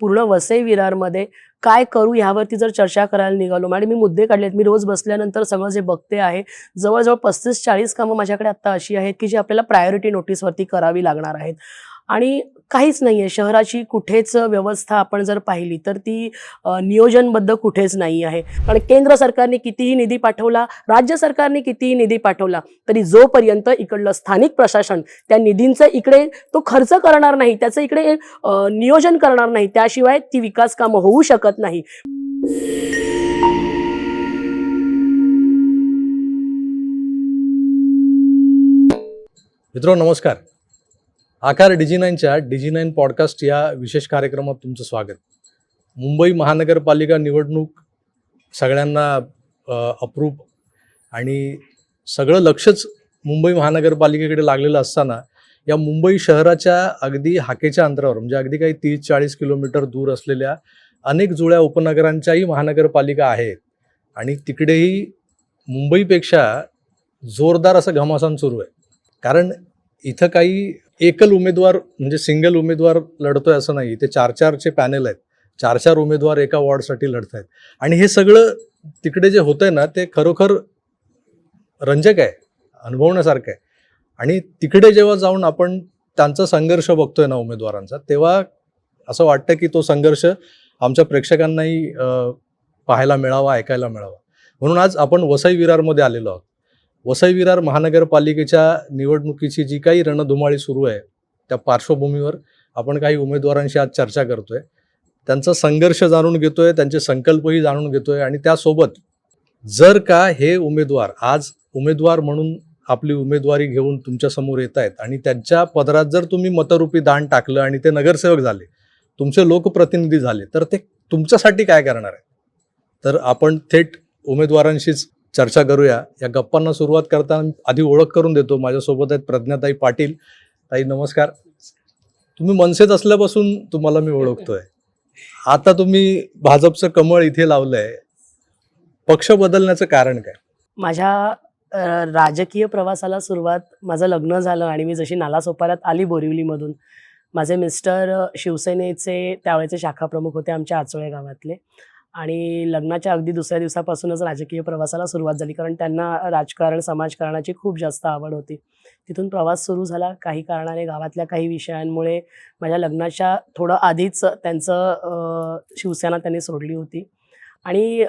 पूर्ण वसई विरारमध्ये. काय करू ह्यावरती जर चर्चा करायला निघालो. आणि मी मुद्दे काढलेत. मी रोज बसल्यानंतर सगळं जे बघते आहे जवळजवळ पस्तीस चाळीस कामं माझ्याकडे आत्ता अशी आहेत की जी आपल्याला प्रायोरिटी नोटीसवरती करावी लागणार आहेत. आणि काहीच नाही आहे शहराची कुठेच व्यवस्था आपण जर पाहिली तर ती नियोजनबद्ध कुठेच नाही आहे. कारण केंद्र सरकारने कितीही निधी पाठवला राज्य सरकारने कितीही निधी पाठवला तरी जोपर्यंत इकडलं स्थानिक प्रशासन त्या निधींचं इकडे तो खर्च करणार नाही त्याचं इकडे नियोजन करणार नाही त्याशिवाय ती विकास कामं होऊ शकत नाही. मित्रो नमस्कार. आकार डिजी नाईनच्या डिजी नाईन पॉडकास्ट या विशेष कार्यक्रमात तुमचं स्वागत. मुंबई महानगरपालिका निवडणूक सगळ्यांना अप्रूप आणि सगळं लक्षच मुंबई महानगरपालिकेकडे लागलेलं असताना या मुंबई शहराच्या अगदी हाकेच्या अंतरावर म्हणजे अगदी काही तीस चाळीस किलोमीटर दूर असलेल्या अनेक जुळ्या उपनगरांच्याही महानगरपालिका आहेत. आणि तिकडेही मुंबईपेक्षा जोरदार असं घमासान सुरू आहे. कारण इथं काही एकल उमेदवार म्हणजे सिंगल उमेदवार लढतोय असं नाही ते चार चारचे पॅनेल आहेत. चार चार उमेदवार एका वॉर्डसाठी लढत आहेत आणि हे सगळं तिकडे जे होतंय ना ते खरोखर रंजक आहे अनुभवण्यासारखं आहे. आणि तिकडे जेव्हा जाऊन आपण त्यांचा संघर्ष बघतोय ना उमेदवारांचा तेव्हा असं वाटतं की तो संघर्ष आमच्या प्रेक्षकांनाही पाहायला मिळावा ऐकायला मिळावा. म्हणून आज आपण वसई विरारमध्ये आलेलो आहोत. वसई विरार महानगरपालिकेच्या निवडणुकीची जी काही रणधुमाळी सुरू आहे त्या पार्श्वभूमीवर आपण काही उमेदवारांशी आज चर्चा करतोय. त्यांचा संघर्ष जाणून घेतोय त्यांचे संकल्पही जाणून घेतोय आणि त्यासोबत जर का हे उमेदवार आज उमेदवार म्हणून आपली उमेदवारी घेऊन तुमच्यासमोर येत आहेत आणि त्यांच्या पदरात जर तुम्ही मतरूपी दान टाकलं आणि ते नगरसेवक झाले तुमचे लोकप्रतिनिधी झाले तर ते तुमच्यासाठी काय करणार आहे? तर आपण थेट उमेदवारांशीच चर्चा करूया. या गप्पांना सुरुवात करताना आधी ओळख करून देतो. माझ्यासोबत आहेत प्रज्ञाताई पाटील. ताई नमस्कार. तुम्ही मनसेत असल्यापासून तुम्हाला मी ओळखतोय. आता तुम्ही भाजपचं कमळ इथे लावलंय. पक्ष बदलण्याचं कारण काय? माझ्या राजकीय प्रवासाला सुरुवात माझं लग्न झालं आणि मी जशी नालासोपाऱ्यात आली बोरिवलीमधून माझे मिस्टर शिवसेनेचे त्यावेळेचे शाखा प्रमुख होते आमच्या आचोळे गावातले. आणि लग्नाच्या अगदी दुसऱ्या दिवसापासूनच राजकीय प्रवासाला सुरुवात झाली कारण त्यांना राजकारण समाजकारणाची खूप जास्त आवड होती. तिथून प्रवास सुरू झाला. काही कारणाने गावातल्या काही विषयांमुळे माझ्या लग्नाच्या थोडं आधीच त्यांचं शिवसेना त्यांनी सोडली होती. आणि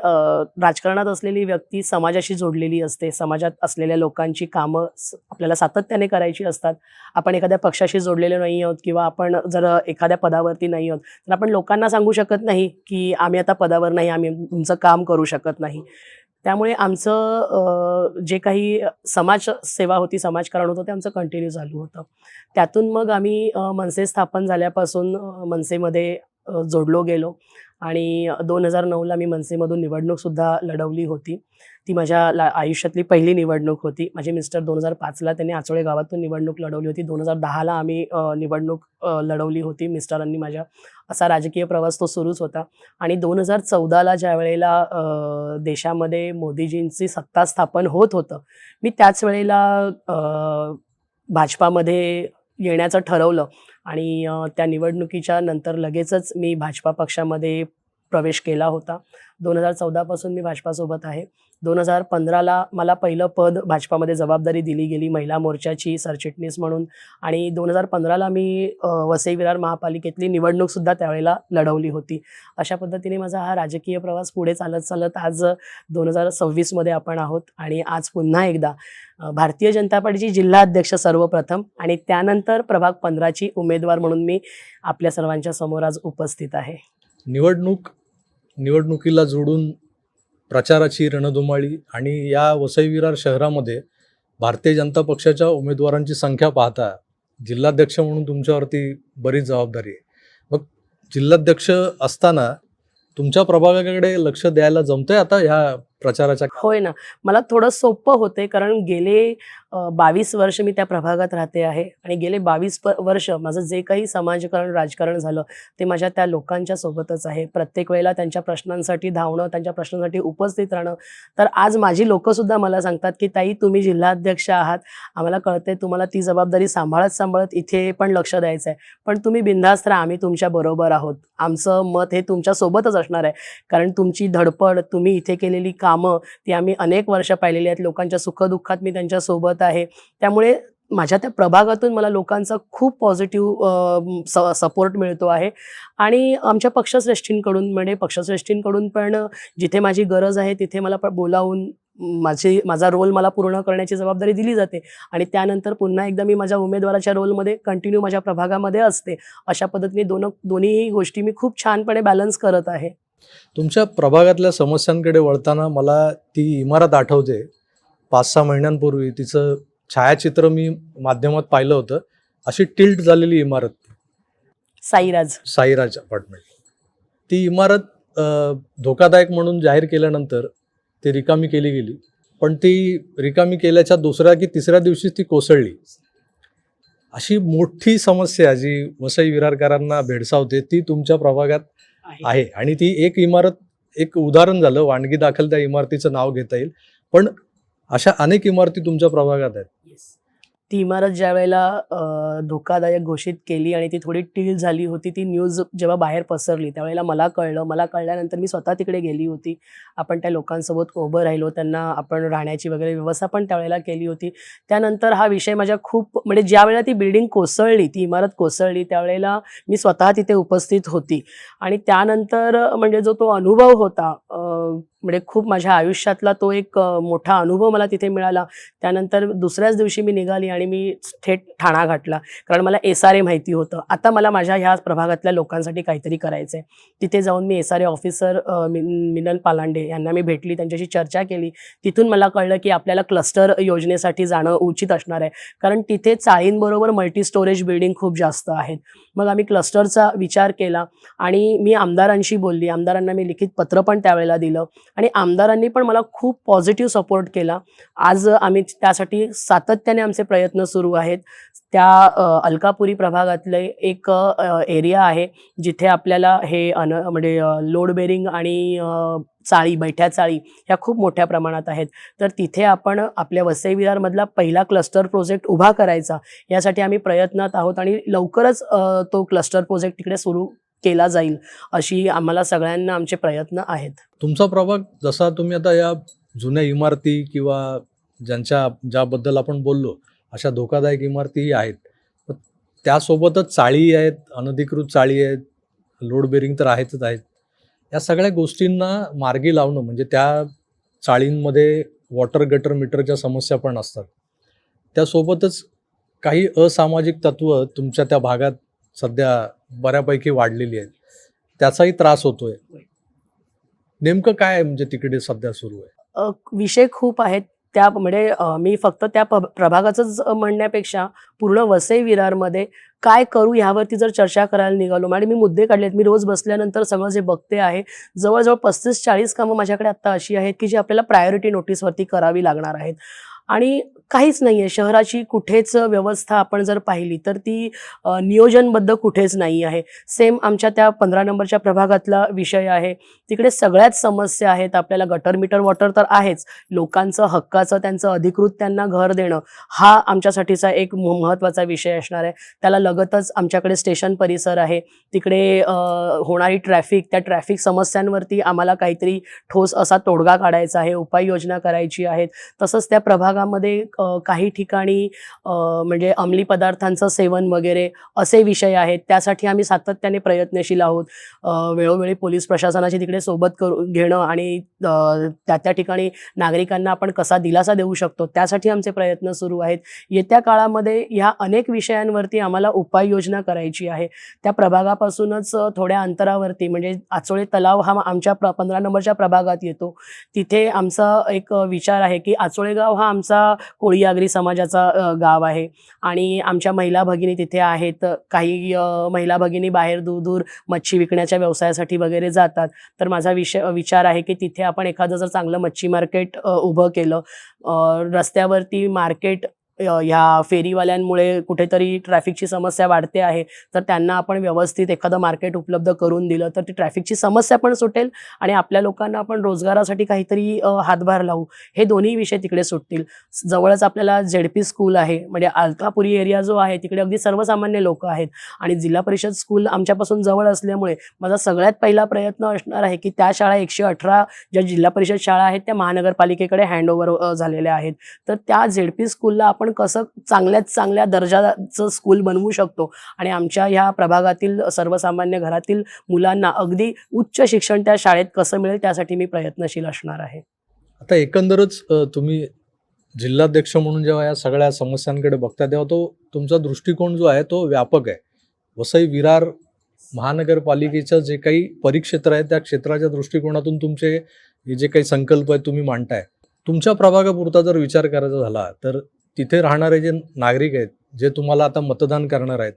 राजकारणात असलेली व्यक्ती समाजाशी जोडलेली असते. समाजात असलेल्या लोकांची कामं आपल्याला सातत्याने करायची असतात. आपण एखाद्या पक्षाशी जोडलेले नाही आहोत किंवा आपण जर एखाद्या पदावरती नाही आहोत तर आपण लोकांना सांगू शकत नाही की आम्ही आता पदावर नाही आम्ही तुमचं काम करू शकत नाही. त्यामुळे आमचं जे काही समाज सेवा होती समाजकारण होतं ते आमचं कंटिन्यू चालू होतं. त्यातून मग आम्ही मनसे स्थापन झाल्यापासून मनसेमध्ये जोडलो गेलो. आणि दोन हजार नऊला मी मनसेमधून निवडणूकसुद्धा लढवली होती. ती माझ्या ला आयुष्यातली पहिली निवडणूक होती. माझे मिस्टर दोन हजार पाचला त्यांनी आचोळे गावातून निवडणूक लढवली होती. दोन हजार दहाला आम्ही निवडणूक लढवली होती मिस्टरांनी माझ्या. असा राजकीय प्रवास तो सुरूच होता. आणि दोन हजार चौदाला ज्या वेळेला देशामध्ये मोदीजींची सत्ता स्थापन होत होतं मी त्याच वेळेला भाजपामध्ये येण्याचं ठरवलं. आणि त्या निवडणुकीच्या नंतर लगेचच मी भाजपा पक्षामध्ये प्रवेश केला होता. दोन हजार चौदापासून मी भाजपासोबत आहे. दोन हजार पंधराला मला पहिलं पद भाजपामध्ये जबाबदारी दिली गेली महिला मोर्चाची सरचिटणीस म्हणून. आणि दोन हजार पंधराला मी वसई विरार महापालिकेतली निवडणूकसुद्धा त्यावेळेला लढवली होती. अशा पद्धतीने माझा हा राजकीय प्रवास पुढे चालत चालत आज दोन हजार सव्वीसमध्ये आपण आहोत. आणि आज पुन्हा एकदा भारतीय जनता पार्टीची जिल्हा अध्यक्ष सर्वप्रथम आणि त्यानंतर प्रभाग पंधराची उमेदवार म्हणून मी आपल्या सर्वांच्या समोर आज उपस्थित आहे. निवडणूक निवडणुकीला जोडून प्रचाराची रणधुमाळी आणि या वसई विरार शहरामध्ये भारतीय जनता पक्षाच्या उमेदवारांची संख्या पाहता जिल्हाध्यक्ष म्हणून तुमच्यावरती बरीच जबाबदारी आहे. मग जिल्हाध्यक्ष असताना तुमच्या प्रभागाकडे लक्ष द्यायला जमतंय आता ह्या प्रचाराच्या होय ना. मला थोडं सोपं होते कारण गेले बावीस वर्ष मी त्या प्रभागात राहते आहे आणि गेले बावीस वर्ष माझं जे काही समाजकारण राजकारण झालं ते माझ्या त्या लोकांच्या सोबतच आहे. प्रत्येक वेळेला त्यांच्या प्रश्नांसाठी धावणं त्यांच्या प्रश्नांसाठी उपस्थित राहणं. तर आज माझी लोकंसुद्धा मला सांगतात की ताई तुम्ही जिल्हाध्यक्ष आहात. आम्हाला कळते तुम्हाला ती जबाबदारी सांभाळत सांभाळत इथे पण लक्ष द्यायचं आहे पण तुम्ही बिनधास्त राहा आम्ही तुमच्या बरोबर आहोत. आमचं मत हे तुमच्या सोबतच असणार आहे. कारण तुमची धडपड तुम्ही इथे केलेली कामं ती आम्ही अनेक वर्ष पाहिलेली आहेत. लोकांच्या सुखदुःखात मी त्यांच्यासोबत आहे. त्यामुळे माझ्या त्या प्रभागातून मला लोकांचा खूप पॉझिटिव्ह सपोर्ट मिळतो आहे. आणि आमच्या पक्षश्रेष्ठींकडून म्हणजे पक्षश्रेष्ठींकडून पण जिथे माझी गरज आहे तिथे मला प- बोलावून माझी माझा रोल मला पूर्ण करण्याची जबाबदारी दिली जाते. आणि त्यानंतर पुन्हा एकदा मी माझ्या उमेदवाराच्या रोलमध्ये कंटिन्यू माझ्या प्रभागामध्ये असते. अशा पद्धतीने दोन दोन्ही गोष्टी मी खूप छानपणे बॅलन्स करत आहे. तुमच्या प्रभागातल्या समस्यांकडे वळताना मला ती इमारत आठवते. पाच सहा महिन्यांपूर्वी तिचं छायाचित्र मी माध्यमात पाहिलं होतं. अशी टिल्ट झालेली इमारत. साईराज. साईराज अपार्टमेंट. ती इमारत अ, धोकादायक म्हणून जाहीर केल्यानंतर ती रिकामी केली गेली. पण ती रिकामी केल्याच्या दुसऱ्या की तिसऱ्या दिवशीच ती कोसळली. अशी मोठी समस्या जी वसई विरारकरांना भेडसावते ती तुमच्या प्रभागात आहे. आणि ती एक इमारत एक उदाहरण झालं वाणगी दाखल त्या इमारतीचं नाव घेता येईल. पण अशा अनेक इमारती तुमच्या प्रभागात आहेत. ती इमारत ज्या वेळेला धोकादायक घोषित केली आणि ती थोडी टील झाली होती ती न्यूज जेव्हा बाहेर पसरली त्यावेळेला मला कळलं. मला कळल्यानंतर मी स्वतः तिकडे गेली होती. आपण त्या लोकांसोबत उभं राहिलो त्यांना आपण राहण्याची वगैरे व्यवस्था पण त्यावेळेला केली होती. त्यानंतर हा विषय माझ्या खूप म्हणजे ज्या वेळेला ती बिल्डिंग कोसळली ती इमारत कोसळली त्यावेळेला मी स्वतः तिथे उपस्थित होती. आणि त्यानंतर म्हणजे जो तो अनुभव होता म्हणजे खूप माझ्या आयुष्यातला तो एक मोठा अनुभव मला तिथे मिळाला. त्यानंतर दुसऱ्याच दिवशी मी निघाली आणि मी थेट ठाणा घाटला. कारण मला एस आर ए माहिती होतं. आता मला माझ्या ह्या प्रभागातल्या लोकांसाठी काहीतरी करायचं आहे तिथे जाऊन मी S R A officer Minal Palande यांना मी भेटली त्यांच्याशी चर्चा केली. तिथून मला कळलं की आपल्याला क्लस्टर योजनेसाठी जाणं उचित असणार आहे. कारण तिथे चाळींबरोबर मल्टी स्टोरेज बिल्डिंग खूप जास्त आहेत. मग आम्ही क्लस्टरचा विचार केला आणि मी आमदारांशी बोलली. आमदारांना मी लिखित पत्र पण त्यावेळेला दिलं. आणि आमदारांनी पण मला खूप पॉझिटिव्ह सपोर्ट केला. आज आम्ही त्यासाठी सातत्याने आमचे प्रयत्न सुरू आहेत. त्या अलकापुरी प्रभागातले एक एरिया आहे जिथे आपल्याला हे अन म्हणजे लोड बेरिंग आणि चाळी बैठ्या चाळी ह्या खूप मोठ्या प्रमाणात आहेत. तर तिथे आपण आपल्या वसई विरारमधला पहिला क्लस्टर प्रोजेक्ट उभा करायचा यासाठी आम्ही प्रयत्नात आहोत आणि लवकरच तो क्लस्टर प्रोजेक्ट तिकडे सुरू केला जाईल अशी आम्हाला सगळ्यांना आमचे प्रयत्न आहेत. तुमचा प्रभाग जसा तुम्ही आता या जुन्या इमारती किंवा ज्यांच्या ज्याबद्दल आपण बोललो अशा धोकादायक इमारतीही आहेत. त्यासोबतच चाळी आहेत अनधिकृत चाळी आहेत लोड बेरिंग तर आहेतच आहेत. या सगळ्या गोष्टींना मार्गी लावणं म्हणजे त्या चाळींमध्ये वॉटर गटर मीटरच्या समस्या पण असतात. त्यासोबतच काही असामाजिक तत्व तुमच्या त्या भागात सध्या बऱ्यापैकी वाढलेली आहेत. त्याचाही त्रास होतोय. नेमकं काय म्हणजे तिकडे सध्या सुरू आहे? विषय खूप आहेत. त्या म्हणजे मी फक्त त्या प्रभागाचंच म्हणण्यापेक्षा पूर्ण वसई विरारमध्ये काय करू ह्यावरती जर चर्चा करायला निघालो आणि मी मुद्दे काढलेत. मी रोज बसल्यानंतर सगळं जे बघते आहे जवळजवळ पस्तीस चाळीस कामं माझ्याकडे आत्ता अशी आहेत की जी आपल्याला प्रायोरिटी नोटीसवरती करावी लागणार आहेत. आणि काहीच नाही आहे शहराची कुठेच व्यवस्था आपण जर पाहिली तर ती नियोजनबद्ध कुठेच नाही आहे. सेम आमच्या त्या पंधरा नंबरच्या प्रभागातला विषय आहे. तिकडे सगळ्याच समस्या आहेत. आपल्याला गटर मीटर वॉटर तर आहेच. लोकांचं हक्काचं त्यांचं अधिकृत त्यांना घर देणं हा आमच्यासाठीचा एक महत्त्वाचा विषय असणार आहे. त्याला लगतच आमच्याकडे स्टेशन परिसर आहे. तिकडे होणारी ट्रॅफिक त्या ट्रॅफिक समस्यांवरती आम्हाला काहीतरी ठोस असा तोडगा काढायचा आहे उपाययोजना करायची आहेत. तसंच त्या प्रभाग भागामध्ये काही ठिकाणी म्हणजे अंमली पदार्थांचं सेवन वगैरे असे विषय आहेत. त्यासाठी आम्ही सातत्याने प्रयत्नशील आहोत. वेळोवेळी पोलीस प्रशासनाची तिकडे सोबत करू घेणं आणि त्या त्या ठिकाणी नागरिकांना आपण कसा दिलासा देऊ शकतो त्यासाठी आमचे प्रयत्न सुरू आहेत. येत्या काळामध्ये ह्या अनेक विषयांवरती आम्हाला उपाययोजना करायची आहे. त्या प्रभागापासूनच थोड्या अंतरावरती म्हणजे आचोळे तलाव हा आमच्या प्र पंधरा नंबरच्या प्रभागात येतो. तिथे आमचा एक विचार आहे की आचोळे गाव हा आमचा आमचा कोळी आगरी समाजाचा गाव आहे. आणि आमच्या महिला भगिनी तिथे आहेत. काही महिला भगिनी बाहेर दूर दूर मच्छी विकण्याच्या व्यवसायासाठी वगैरे जातात. तर माझा विषय विचार आहे की तिथे आपण एखादं जर चांगलं मच्छी मार्केट उभं केलं रस्त्यावरती मार्केट ह्या फेरीवाल्यांमुळे कुठेतरी ट्रॅफिकची समस्या वाढते आहे. तर त्यांना आपण व्यवस्थित एखादं मार्केट उपलब्ध करून दिलं तर ती ट्रॅफिकची समस्या पण सुटेल आणि आपल्या लोकांना आपण रोजगारासाठी काहीतरी हातभार लावू. हे दोन्ही विषय तिकडे सुटतील. जवळच आपल्याला झेड पी स्कूल आहे. म्हणजे अलकापुरी एरिया जो आहे तिकडे अगदी सर्वसामान्य लोक आहेत. आणि जिल्हा परिषद स्कूल आमच्यापासून जवळ असल्यामुळे माझा सगळ्यात पहिला प्रयत्न असणार आहे की त्या शाळा एकशे अठरा ज्या जिल्हा परिषद शाळा आहेत त्या महानगरपालिकेकडे हँडओव्हर झालेल्या आहेत. तर त्या झेड पी स्कूलला आपण आपण कसं चांगल्यात चांगल्या दर्जाचं स्कूल बनवू शकतो. आणि आमच्या ह्या प्रभागातील सर्वसामान्य घरातील मुलांना अगदी उच्च शिक्षण त्या शाळेत कसं मिळेल त्यासाठी मी प्रयत्नशील असणार आहे. आता एकंदरच तुम्ही जिल्हाध्यक्ष म्हणून जेव्हा या सगळ्या समस्यांकडे बघता तेव्हा तो तुमचा दृष्टिकोन जो आहे तो व्यापक आहे. वसई विरार महानगरपालिकेचं जे काही परिक्षेत्र आहे त्या क्षेत्राच्या दृष्टिकोनातून तुमचे जे काही संकल्प आहेत तुम्ही मांडताय. तुमच्या प्रभागापुरता जर विचार करायचा झाला तर तिथे राहणारे जे नागरिक आहेत जे तुम्हाला आता मतदान करणार आहेत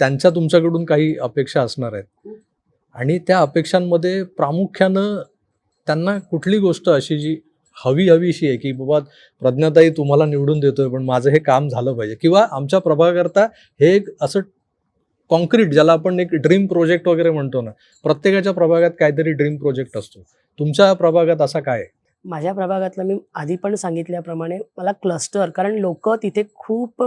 त्यांच्या तुमच्याकडून काही अपेक्षा असणार आहेत. आणि त्या अपेक्षांमध्ये प्रामुख्यानं त्यांना कुठली गोष्ट अशी जी हवी हवीशी आहे की बाबा प्रज्ञाताई तुम्हाला निवडून देतोय पण माझं हे काम झालं पाहिजे. किंवा आमच्या प्रभागाकरता हे एक असं कॉन्क्रीट ज्याला आपण एक ड्रीम प्रोजेक्ट वगैरे म्हणतो ना प्रत्येकाच्या प्रभागात काहीतरी ड्रीम प्रोजेक्ट असतो. तुमच्या प्रभागात असा काय आहे? माझ्या प्रभागातलं मी आधी पण सांगितल्याप्रमाणे मला क्लस्टर कारण लोक तिथे खूप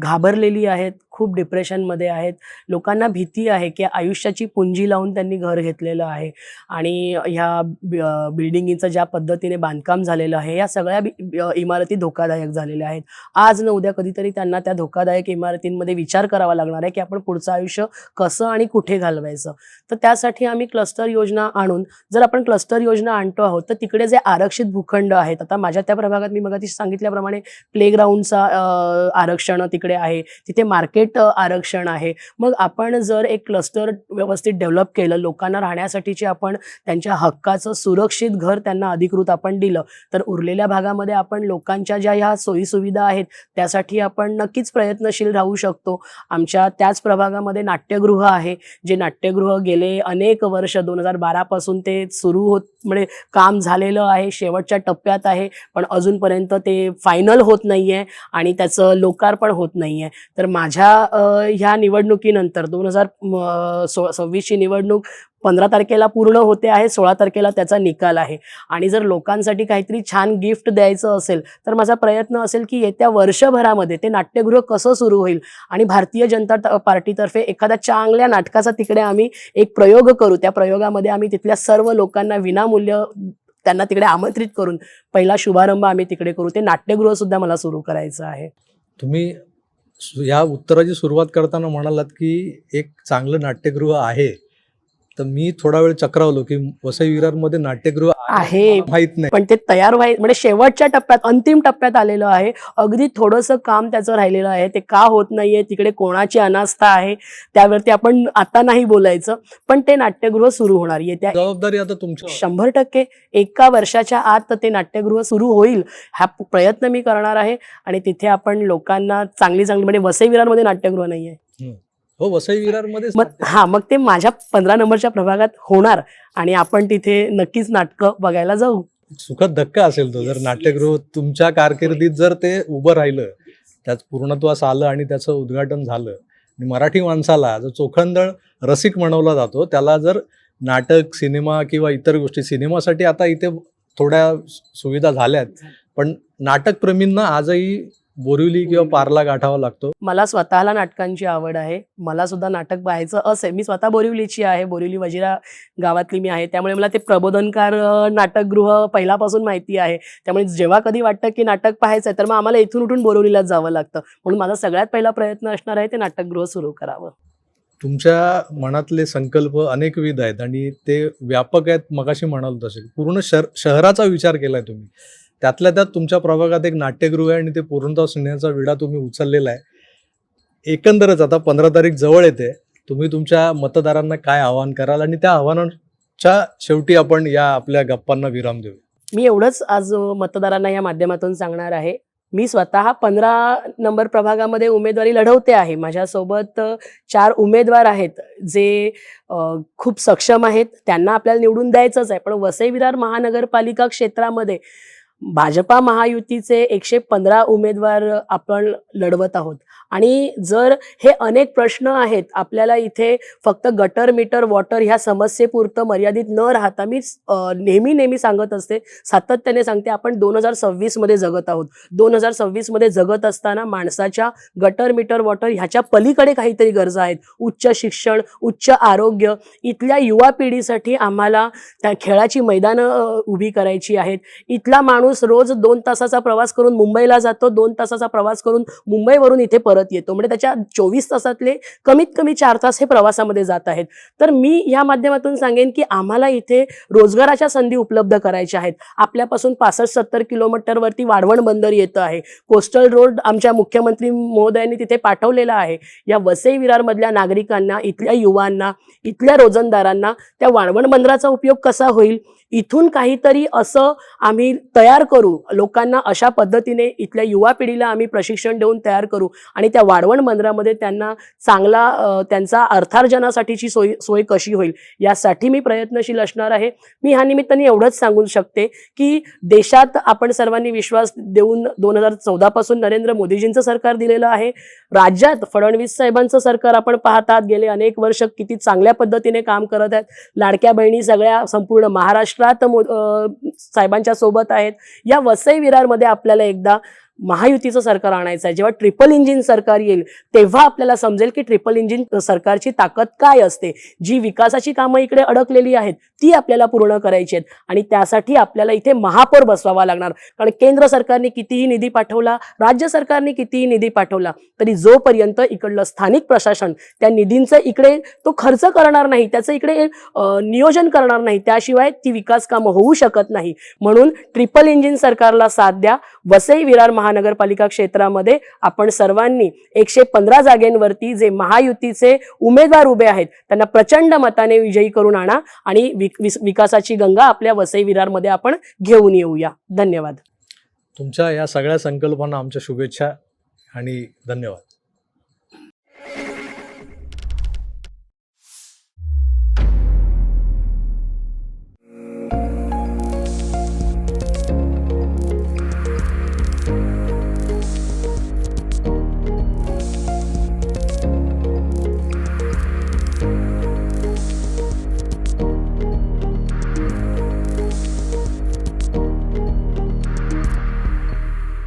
घाबरलेली आहेत. खूप डिप्रेशनमध्ये आहेत. लोकांना भीती आहे की आयुष्याची पुंजी लावून त्यांनी घर घेतलेलं आहे. आणि ह्या बिल्डिंगीचं ज्या पद्धतीने बांधकाम झालेलं आहे या सगळ्या इमारती धोकादायक झालेल्या आहेत. आज न उद्या कधीतरी त्यांना त्या धोकादायक इमारतींमध्ये विचार करावा लागणार आहे की आपण पुढचं आयुष्य कसं आणि कुठे घालवायचं. तर त्यासाठी आम्ही क्लस्टर योजना आणून जर आपण क्लस्टर योजना आणतो आहोत तर तिकडे जे आरक्षित भूखंड आहेत आता माझ्या त्या प्रभागात मी मगाशी सांगितल्याप्रमाणे प्लेग्राऊंडचा आरक्षण तिकडे आहे. तिथे मार्केट आरक्षण आहे. मग आपण जर एक क्लस्टर व्यवस्थित डेव्हलप केलं लोकांना राहण्यासाठीचे आपण त्यांच्या हक्काचं सुरक्षित घर त्यांना अधिकृत आपण दिलं तर उरलेल्या भागामध्ये आपण लोकांच्या ज्या ह्या सोयीसुविधा आहेत त्यासाठी आपण नक्कीच प्रयत्नशील राहू शकतो. आमच्या त्याच प्रभागामध्ये नाट्यगृह आहे जे नाट्यगृह गेले अनेक वर्ष दोन हजार बारापासून ते सुरू होत म्हणजे काम झालेलं आहे शेवटच्या टप्प्यात आहे पण अजूनपर्यंत ते फायनल होत नाही आहे आणि त्याचं लोकार्पण होत नाही आहे तर माझ्या आता ह्या निवडणुकीनंतर दोन हजार सो सव्वीसची निवडणूक पंधरा तारखेला पूर्ण होते आहे सोळा तारखेला त्याचा निकाल आहे. आणि जर लोकांसाठी काहीतरी छान गिफ्ट द्यायचं असेल तर माझा प्रयत्न असेल की येत्या वर्षभरामध्ये ते नाट्यगृह कसं सुरू होईल? आणि भारतीय जनता पार्टीतर्फे एखाद्या चांगल्या नाटकाचा तिकडे आम्ही एक प्रयोग करू. त्या प्रयोगामध्ये आम्ही तिथल्या सर्व लोकांना विनामूल्य त्यांना तिकडे आमंत्रित करून पहिला शुभारंभ आम्ही तिकडे करू. ते नाट्यगृह सुद्धा मला सुरू करायचं आहे. तुम्ही या उत्तराची सुरुवात करताना म्हणालात की एक चांगलं नाट्यगृह आहे. तर मी थोडा वेळ चक्रावलो की वसई विरारमध्ये नाट्यगृह आहे. माहीत नाही. पण ते तयार व्हाय म्हणजे शेवटच्या टप्प्यात अंतिम टप्प्यात आलेलं आहे. अगदी थोडंसं काम त्याचं राहिलेलं आहे. ते का होत नाहीये? तिकडे कोणाची अनास्था आहे? त्यावरती आपण आता नाही बोलायचं पण ते नाट्यगृह सुरू होणार. येत्या जबाबदारी आता तुमच्या शंभर टक्के एका वर्षाच्या आत ते नाट्यगृह सुरू होईल हा प्रयत्न मी करणार आहे. आणि तिथे आपण लोकांना चांगली चांगली म्हणजे वसई विरारमध्ये नाट्यगृह नाही आहे हो वसई विरारमध्ये मग हा मग ते माझ्या पंधरा नंबरच्या प्रभागात होणार आणि आपण तिथे नक्कीच नाटकं बघायला जाऊ. सुखद धक्का असेल तो. जर नाट्यगृह तुमच्या कारकिर्दीत जर ते उभं राहिलं त्याच पूर्णत्वास आलं आणि त्याचं उद्घाटन झालं आणि मराठी माणसाला जो चोखंदळ रसिक म्हणवला जातो त्याला जर नाटक सिनेमा किंवा इतर गोष्टी सिनेमासाठी आता इथे थोड्या सुविधा झाल्यात. पण नाटकप्रेमींना आजही बोरिवली किंवा पार्ला गाठावा लागतो. मला स्वतःला नाटकांची आवड आहे. मला सुद्धा नाटक पाहायचं असेल मी स्वतः बोरिवलीची आहे. बोरिवली वजिरा गावातली मी आहे. त्यामुळे मला ते प्रबोधनकार नाटकगृह पहिल्यापासून माहिती आहे. त्यामुळे जेव्हा कधी वाटतं की नाटक पाहायचं आहे तर मग आम्हाला इथून उठून बोरिवलीलाच जावं लागतं. म्हणून माझा सगळ्यात पहिला प्रयत्न असणार आहे ते नाटकगृह सुरू करावं. तुमच्या मनातले संकल्प अनेकविध आहेत आणि ते व्यापक आहेत. मगाशी म्हणाल तसे. पूर्ण शहर शहराचा विचार केलाय तुम्ही. त्यातल्या त्यात तुमच्या प्रभागात एक नाट्यगृह आहे आणि ते पूर्णतः नेण्याचा विडा तुम्ही उचललेला आहे. एकंदरच आता पंधरा तारीख जवळ येते. तुम्ही तुमच्या मतदारांना काय आवाहन कराल आणि त्या आव्हानाच्या शेवटी आपण या आपल्या गप्पांना विराम देऊ. मी एवढंच आज मतदारांना या माध्यमातून सांगणार आहे. मी स्वतः पंधरा नंबर प्रभागामध्ये उमेदवारी लढवते आहे. माझ्यासोबत चार उमेदवार आहेत जे खूप सक्षम आहेत. त्यांना आपल्याला निवडून द्यायचंच आहे. पण वसई विरार महानगरपालिका क्षेत्रामध्ये भाजपा महायुतीचे एकशे पंधरा उमेदवार आपण लढवत आहोत. आणि जर हे अनेक प्रश्न आहेत आपल्याला इथे फक्त गटर मीटर वॉटर ह्या समस्येपुरतं मर्यादित न राहता मी नेहमी नेहमी सांगत असते सातत्याने सांगते आपण दोन हजार सव्वीसमध्ये जगत आहोत. दोन हजार सव्वीसमध्ये जगत असताना माणसाच्या गटर मीटर वॉटर ह्याच्या पलीकडे काहीतरी गरजा आहेत. उच्च शिक्षण उच्च आरोग्य इथल्या युवा पिढीसाठी आम्हाला त्या खेळाची मैदानं उभी करायची आहेत. इथला माणूस रोज दोन तासाचा प्रवास करून मुंबईला जातो दोन तासाचा प्रवास करून मुंबईवरून इथे परत येतो. म्हणजे त्याच्या चोवीस तासातले कमीत कमी चार तास हे प्रवासामध्ये जात आहेत. तर मी या माध्यमातून सांगेन की आम्हाला इथे रोजगाराच्या संधी उपलब्ध करायच्या आहेत. आपल्यापासून पासष्ट सत्तर किलोमीटरवरती वाढवण बंदर येतं आहे. कोस्टल रोड आमच्या मुख्यमंत्री महोदयांनी तिथे पाठवलेला आहे. या वसई विरारमधल्या नागरिकांना इथल्या युवांना इथल्या रोजंदारांना त्या वाढवण बंदराचा उपयोग कसा होईल? इथून काहीतरी असं आम्ही तयार करू. लोकांना अशा पद्धतीने इथल्या युवा पिढीला आम्ही प्रशिक्षण देऊन तयार करू. आणि त्या वाढवण बंदरामध्ये त्यांना चांगला त्यांचा अर्थार्जनासाठीची सोय सोय कशी होईल यासाठी मी प्रयत्नशील असणार आहे. मी ह्या निमित्ताने एवढंच सांगू शकते की देशात आपण सर्वांनी विश्वास देऊन दोन हजार चौदापासून नरेंद्र मोदीजींचं सरकार दिलेलं आहे. राज्यात फडणवीस साहेबांचं सरकार आपण पाहतात. गेले अनेक वर्ष किती चांगल्या पद्धतीने काम करत आहेत. लाडक्या बहिणी सगळ्या संपूर्ण महाराष्ट्र मो साहेबांच्या सोबत आहेत. या वसई विरारमध्ये आपल्याला एकदा महायुतीचं सरकार आणायचं आहे. जेव्हा ट्रिपल इंजिन सरकार येईल तेव्हा आपल्याला समजेल की ट्रिपल इंजिन सरकारची ताकद काय असते. जी विकासाची कामं इकडे अडकलेली आहेत ती आपल्याला पूर्ण करायची आहेत. आणि त्यासाठी आपल्याला इथे महापौर बसवावा लागणार. कारण केंद्र सरकारने कितीही निधी पाठवला राज्य सरकारने कितीही निधी पाठवला तरी जोपर्यंत इकडलं स्थानिक प्रशासन त्या निधींचं इकडे तो खर्च करणार नाही त्याचं इकडे नियोजन करणार नाही त्याशिवाय ती विकास कामं होऊ शकत नाही. म्हणून ट्रिपल इंजिन सरकारला साथ द्या. वसई विरार महानगरपालिका क्षेत्रामध्ये आपण सर्वांनी एकशे पंधरा जागेंवरती जे महायुतीचे उमेदवार उभे आहेत त्यांना प्रचंड मताने विजयी करून आणा आणि विकासाची गंगा आपल्या वसई विरारमध्ये आपण घेऊन येऊया. धन्यवाद. तुमच्या या सगळ्या संकल्पना आमच्या शुभेच्छा आणि धन्यवाद.